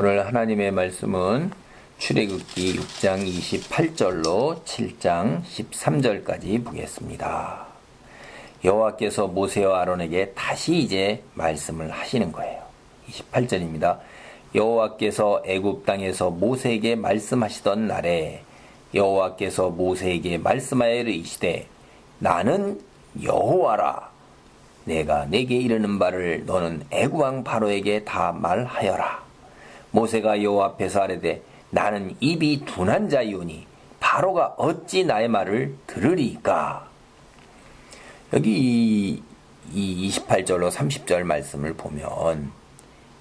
오늘 하나님의 말씀은 출애굽기 6장 28절로 7장 13절까지 보겠습니다. 여호와께서 모세와 아론에게 다시 이제 말씀을 하시는 거예요. 28절입니다. 여호와께서 애굽 땅에서 모세에게 말씀하시던 날에 여호와께서 모세에게 말씀하여 이르시되 나는 여호와라 내가 내게 이르는 바를 너는 애굽 왕 바로에게 다 말하여라 모세가 여호와 앞에서 아뢰되 나는 입이 둔한 자이오니 바로가 어찌 나의 말을 들으리까 여기 이, 이 28절로 30절 말씀을 보면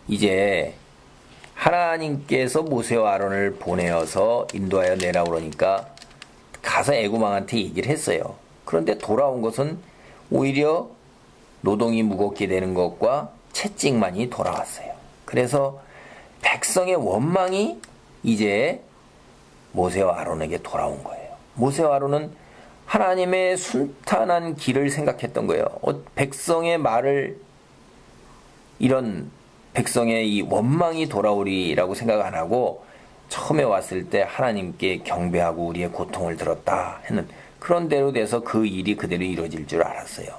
이제 하나님께서 모세와 아론을 보내어서 인도하여 내라 그러니까 가서 애구망한테 얘기를 했어요. 그런데 돌아온 것은 오히려 노동이 무겁게 되는 것과 채찍만이 돌아왔어요. 그래서 백성의 원망이 이제 모세와 아론에게 돌아온 거예요. 모세와 아론은 하나님의 순탄한 길을 생각했던 거예요. 어, 백성의 말을 이런 백성의 이 원망이 돌아오리라고 생각 안 하고 처음에 왔을 때 하나님께 경배하고 우리의 고통을 들었다 했는 그런 대로 돼서 그 일이 그대로 이루어질 줄 알았어요.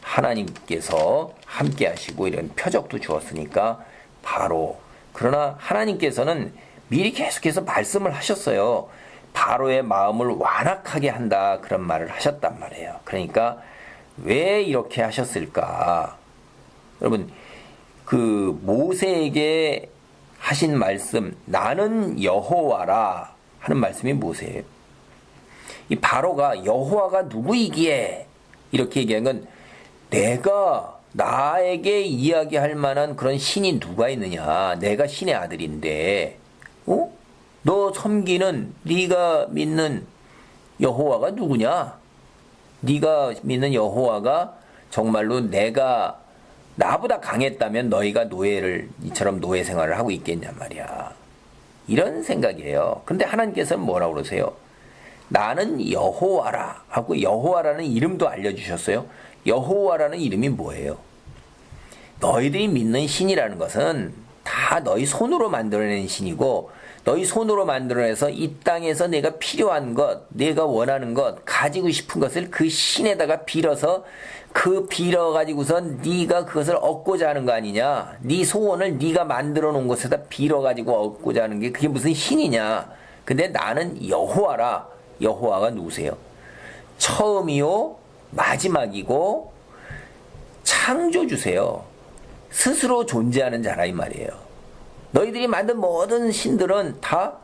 하나님께서 함께 하시고 이런 표적도 주었으니까 바로 그러나 하나님께서는 미리 계속해서 말씀을 하셨어요. 바로의 마음을 완악하게 한다 그런 말을 하셨단 말이에요. 그러니까 왜 이렇게 하셨을까? 여러분 그 모세에게 하신 말씀 나는 여호와라 하는 말씀이 뭐세요? 이 바로가 여호와가 누구이기에 이렇게 얘기한 건 내가 나에게 이야기할 만한 그런 신이 누가 있느냐? 내가 신의 아들인데, 어? 너 섬기는 네가 믿는 여호와가 누구냐? 네가 믿는 여호와가 정말로 내가 나보다 강했다면 너희가 노예를 이처럼 노예 생활을 하고 있겠냔 말이야. 이런 생각이에요. 근데 하나님께서는 뭐라고 그러세요? 나는 여호와라 하고 여호와라는 이름도 알려 주셨어요. 여호와라는 이름이 뭐예요? 너희들이 믿는 신이라는 것은 다 너희 손으로 만들어낸 신이고 너희 손으로 만들어내서 이 땅에서 내가 필요한 것, 내가 원하는 것, 가지고 싶은 것을 그 신에다가 빌어서 그 빌어 가지고서 네가 그것을 얻고자 하는 거 아니냐? 네 소원을 네가 만들어 놓은 곳에다 빌어 가지고 얻고자 하는 게 그게 무슨 신이냐? 근데 나는 여호와라. 여호와가 누구세요? 처음이요, 마지막이고 창조주세요. 스스로 존재하는 자라 이 말이에요. 너희들이 만든 모든 신들은 다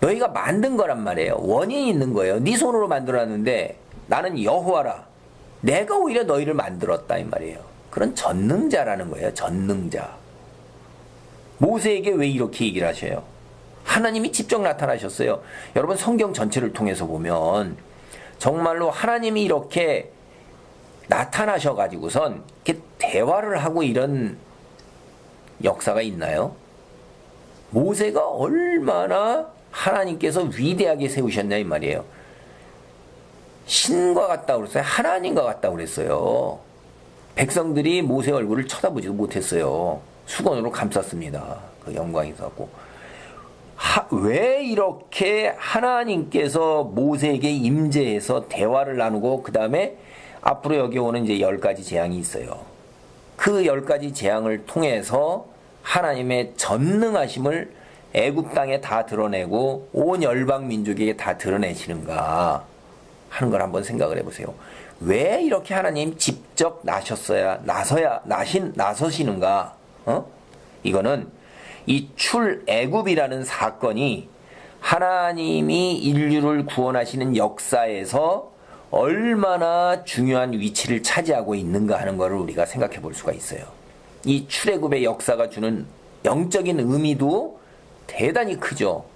너희가 만든 거란 말이에요. 원인이 있는 거예요. 네 손으로 만들어놨는데 나는 여호와라. 내가 오히려 너희를 만들었다 이 말이에요. 그런 전능자라는 거예요. 전능자. 모세에게 왜 이렇게 얘기를 하셔요? 하나님이 직접 나타나셨어요. 여러분 성경 전체를 통해서 보면 정말로 하나님이 이렇게 나타나셔 가지고선 이렇게 대화를 하고 이런 역사가 있나요? 모세가 얼마나 하나님께서 위대하게 세우셨냐 이 말이에요. 신과 같다 그랬어요. 하나님과 같다 그랬어요. 백성들이 모세 얼굴을 쳐다보지도 못했어요. 수건으로 감쌌습니다. 그 영광이 있었고. 하, 왜 이렇게 하나님께서 모세에게 임재해서 대화를 나누고 그 다음에 앞으로 여기 오는 이제 열 가지 재앙이 있어요. 그 열 가지 재앙을 통해서 하나님의 전능하심을 애굽 땅에 다 드러내고 온 열방 민족에게 다 드러내시는가 하는 걸 한번 생각을 해보세요. 왜 이렇게 하나님 직접 나셨어야 나서야 나신 나서시는가? 어? 이거는 이 출애굽이라는 사건이 하나님이 인류를 구원하시는 역사에서 얼마나 중요한 위치를 차지하고 있는가 하는 것을 우리가 생각해 볼 수가 있어요. 이 출애굽의 역사가 주는 영적인 의미도 대단히 크죠.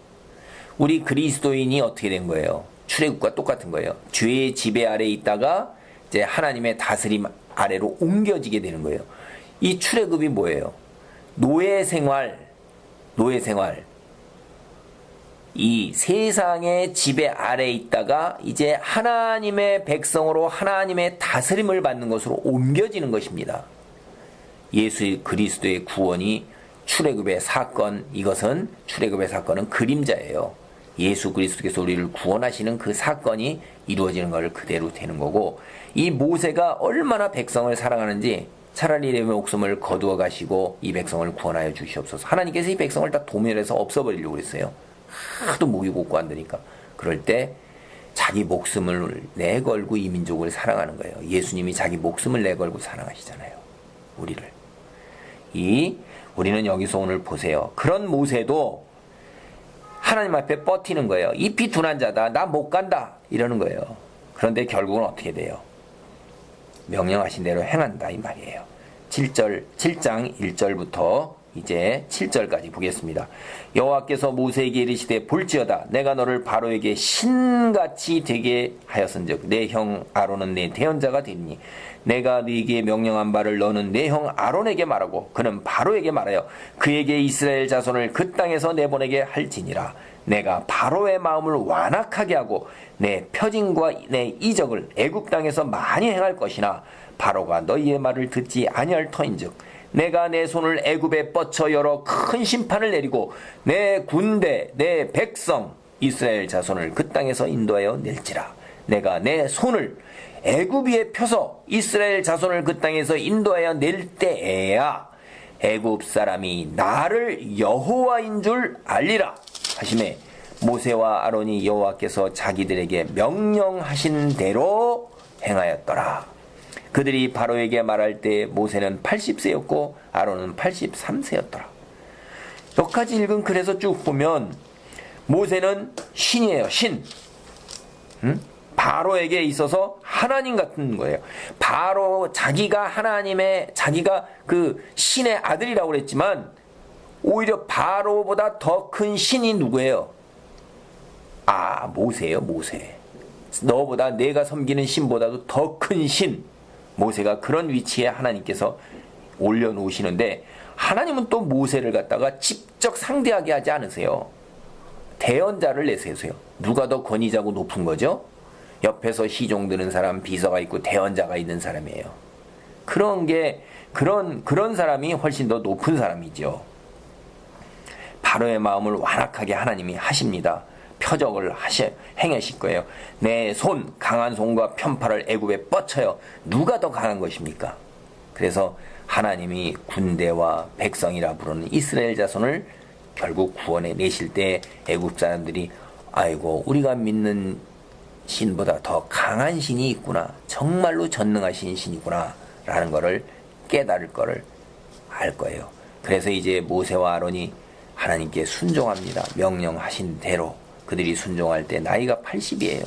우리 그리스도인이 어떻게 된 거예요? 출애굽과 똑같은 거예요. 죄의 지배 아래에 있다가 이제 하나님의 다스림 아래로 옮겨지게 되는 거예요. 이 출애굽이 뭐예요? 노예 생활, 노예 생활. 이 세상의 지배 아래에 있다가 이제 하나님의 백성으로 하나님의 다스림을 받는 것으로 옮겨지는 것입니다. 예수 그리스도의 구원이 출애굽의 사건 이것은 출애굽의 사건은 그림자예요. 예수 그리스도께서 우리를 구원하시는 그 사건이 이루어지는 것을 그대로 되는 거고 이 모세가 얼마나 백성을 사랑하는지 차라리 내 목숨을 거두어 가시고 이 백성을 구원하여 주시옵소서. 하나님께서 이 백성을 다 도멸해서 없어버리려고 그랬어요. 하도 목이 곱고 안 되니까. 그럴 때 자기 목숨을 내걸고 이 민족을 사랑하는 거예요. 예수님이 자기 목숨을 내걸고 사랑하시잖아요. 우리를. 이 우리는 여기서 오늘 보세요. 그런 모세도 하나님 앞에 뻗티는 거예요. 잎이 둔한 자다. 나 못 간다. 이러는 거예요. 그런데 결국은 어떻게 돼요? 명령하신 대로 행한다 이 말이에요. 7절 7장 1절부터 이제 7절까지 보겠습니다. 여호와께서 모세에게 이르시되 볼지어다 내가 너를 바로에게 신같이 되게 하였은즉 내 형 아론은 내 대언자가 되니 내가 네게 명령한 바를 너는 내 형 아론에게 말하고 그는 바로에게 말하여 그에게 이스라엘 자손을 그 땅에서 내보내게 할지니라 내가 바로의 마음을 완악하게 하고 내 표징과 내 이적을 애굽 땅에서 많이 행할 것이나 바로가 너희의 말을 듣지 아니할 터인즉 내가 내 손을 애굽에 뻗쳐 열어 큰 심판을 내리고 내 군대 내 백성 이스라엘 자손을 그 땅에서 인도하여 낼지라 내가 내 손을 애굽 위에 펴서 이스라엘 자손을 그 땅에서 인도하여 낼 때에야 애굽 사람이 나를 여호와인 줄 알리라 하심에 모세와 아론이 여호와께서 자기들에게 명령하신 대로 행하였더라. 그들이 바로에게 말할 때 모세는 80세였고 아론은 83세였더라. 여기까지 읽은 글에서 쭉 보면 모세는 신이에요. 신. 응? 바로에게 있어서 하나님 같은 거예요. 바로 자기가 하나님의 자기가 그 신의 아들이라고 그랬지만 오히려 바로보다 더 큰 신이 누구예요? 아, 모세예요, 모세. 너보다 내가 섬기는 신보다도 더 큰 신. 모세가 그런 위치에 하나님께서 올려놓으시는데 하나님은 또 모세를 갖다가 직접 상대하게 하지 않으세요. 대언자를 내세우세요. 누가 더 권위자고 높은 거죠? 옆에서 시종 드는 사람, 비서가 있고 대언자가 있는 사람이에요. 그런 게 그런 그런 사람이 훨씬 더 높은 사람이죠. 바로의 마음을 완악하게 하나님이 하십니다. 표적을 하시 행하실 거예요. 내 손 강한 손과 편팔을 애굽에 뻗쳐요. 누가 더 강한 것입니까? 그래서 하나님이 군대와 백성이라 부르는 이스라엘 자손을 결국 구원해 내실 때 애굽 사람들이 아이고 우리가 믿는 신보다 더 강한 신이 있구나. 정말로 전능하신 신이구나. 라는 것을 깨달을 것을 알 거예요. 그래서 이제 모세와 아론이 하나님께 순종합니다. 명령하신 대로 그들이 순종할 때 나이가 80이에요.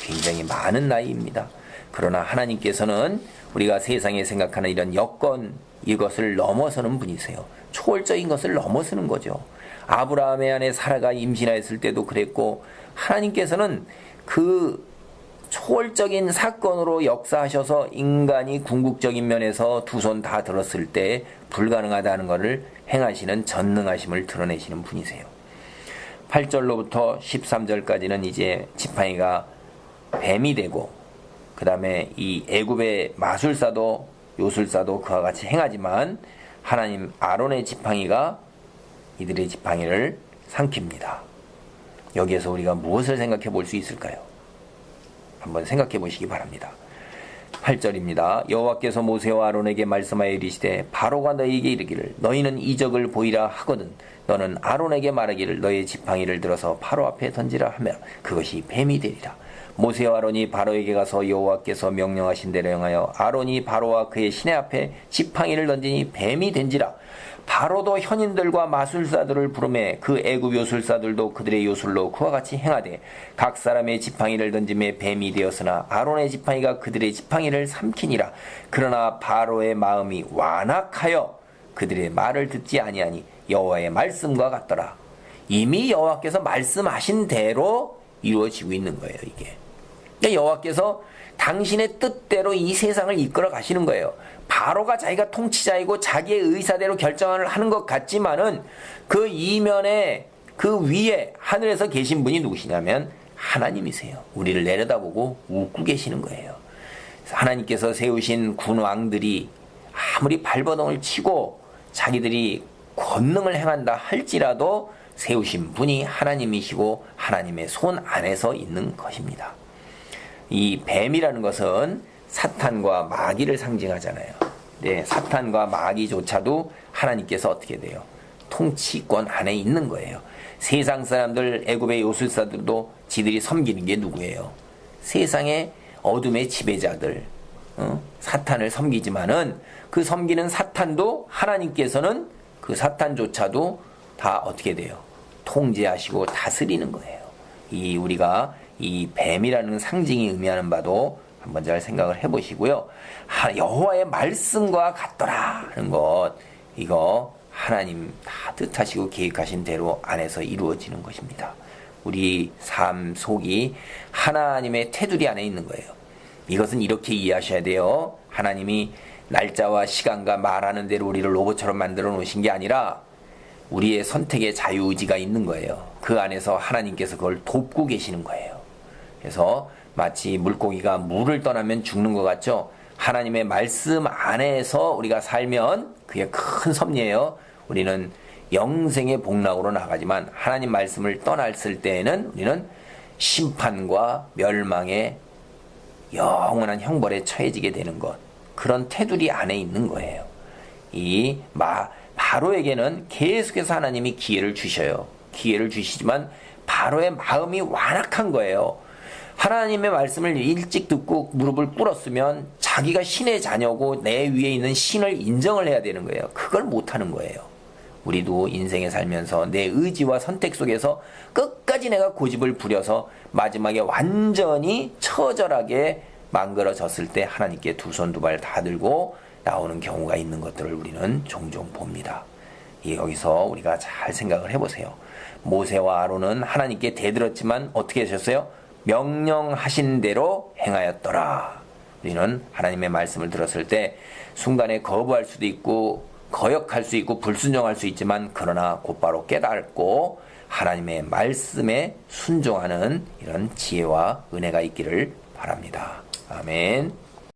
굉장히 많은 나이입니다. 그러나 하나님께서는 우리가 세상에 생각하는 이런 여건 이것을 넘어서는 분이세요. 초월적인 것을 넘어서는 거죠. 아브라함의 아내 사라가 임신하였을 때도 그랬고 하나님께서는 그 초월적인 사건으로 역사하셔서 인간이 궁극적인 면에서 두 손 다 들었을 때 불가능하다는 것을 행하시는 전능하심을 드러내시는 분이세요. 8절로부터 13절까지는 이제 지팡이가 뱀이 되고 그 다음에 이 애굽의 마술사도 요술사도 그와 같이 행하지만 하나님 아론의 지팡이가 이들의 지팡이를 삼킵니다. 여기에서 우리가 무엇을 생각해 볼 수 있을까요? 한번 생각해 보시기 바랍니다. 8절입니다. 여호와께서 모세와 아론에게 말씀하여 이르시되 바로가 너희에게 이르기를 너희는 이적을 보이라 하거든 너는 아론에게 말하기를 너의 지팡이를 들어서 바로 앞에 던지라 하며 그것이 뱀이 되리라. 모세와 아론이 바로에게 가서 여호와께서 명령하신 대로 행하여 아론이 바로와 그의 시내 앞에 지팡이를 던지니 뱀이 된지라. 바로도 현인들과 마술사들을 부르매 그 애굽 요술사들도 그들의 요술로 그와 같이 행하되 각 사람의 지팡이를 던짐에 뱀이 되었으나 아론의 지팡이가 그들의 지팡이를 삼키니라. 그러나 바로의 마음이 완악하여 그들의 말을 듣지 아니하니 여호와의 말씀과 같더라. 이미 여호와께서 말씀하신 대로 이루어지고 있는 거예요 이게 여호와께서 당신의 뜻대로 이 세상을 이끌어 가시는 거예요. 바로가 자기가 통치자이고 자기의 의사대로 결정을 하는 것 같지만은 그 이면에 그 위에 하늘에서 계신 분이 누구시냐면 하나님이세요. 우리를 내려다보고 웃고 계시는 거예요. 하나님께서 세우신 군왕들이 아무리 발버둥을 치고 자기들이 권능을 행한다 할지라도 세우신 분이 하나님이시고 하나님의 손 안에서 있는 것입니다. 이 뱀이라는 것은 사탄과 마귀를 상징하잖아요. 네, 사탄과 마귀조차도 하나님께서 어떻게 돼요? 통치권 안에 있는 거예요. 세상 사람들, 애굽의 요술사들도 지들이 섬기는 게 누구예요? 세상의 어둠의 지배자들, 어? 사탄을 섬기지만은 그 섬기는 사탄도 하나님께서는 그 사탄조차도 다 어떻게 돼요? 통제하시고 다스리는 거예요. 이 우리가 이 뱀이라는 상징이 의미하는 바도 한번 잘 생각을 해보시고요. 하- 여호와의 말씀과 같더라 하는 것 이거 하나님 다 뜻하시고 계획하신 대로 안에서 이루어지는 것입니다. 우리 삶 속이 하나님의 테두리 안에 있는 거예요. 이것은 이렇게 이해하셔야 돼요. 하나님이 날짜와 시간과 말하는 대로 우리를 로봇처럼 만들어 놓으신 게 아니라 우리의 선택의 자유의지가 있는 거예요. 그 안에서 하나님께서 그걸 돕고 계시는 거예요. 그래서 마치 물고기가 물을 떠나면 죽는 것 같죠? 하나님의 말씀 안에서 우리가 살면 그게 큰 섭리예요. 우리는 영생의 복락으로 나가지만 하나님 말씀을 떠났을 때에는 우리는 심판과 멸망의 영원한 형벌에 처해지게 되는 것. 그런 테두리 안에 있는 거예요. 이 마, 바로에게는 계속해서 하나님이 기회를 주셔요. 기회를 주시지만 바로의 마음이 완악한 거예요. 하나님의 말씀을 일찍 듣고 무릎을 꿇었으면 자기가 신의 자녀고 내 위에 있는 신을 인정을 해야 되는 거예요. 그걸 못하는 거예요. 우리도 인생에 살면서 내 의지와 선택 속에서 끝까지 내가 고집을 부려서 마지막에 완전히 처절하게 망그러졌을 때 하나님께 두 손 두 발 다 들고 나오는 경우가 있는 것들을 우리는 종종 봅니다. 이 여기서 우리가 잘 생각을 해보세요. 모세와 아론은 하나님께 대들었지만 어떻게 하셨어요? 명령하신 대로 행하였더라. 우리는 하나님의 말씀을 들었을 때 순간에 거부할 수도 있고 거역할 수 있고 불순종할 수 있지만 그러나 곧바로 깨닫고 하나님의 말씀에 순종하는 이런 지혜와 은혜가 있기를 바랍니다. 아멘.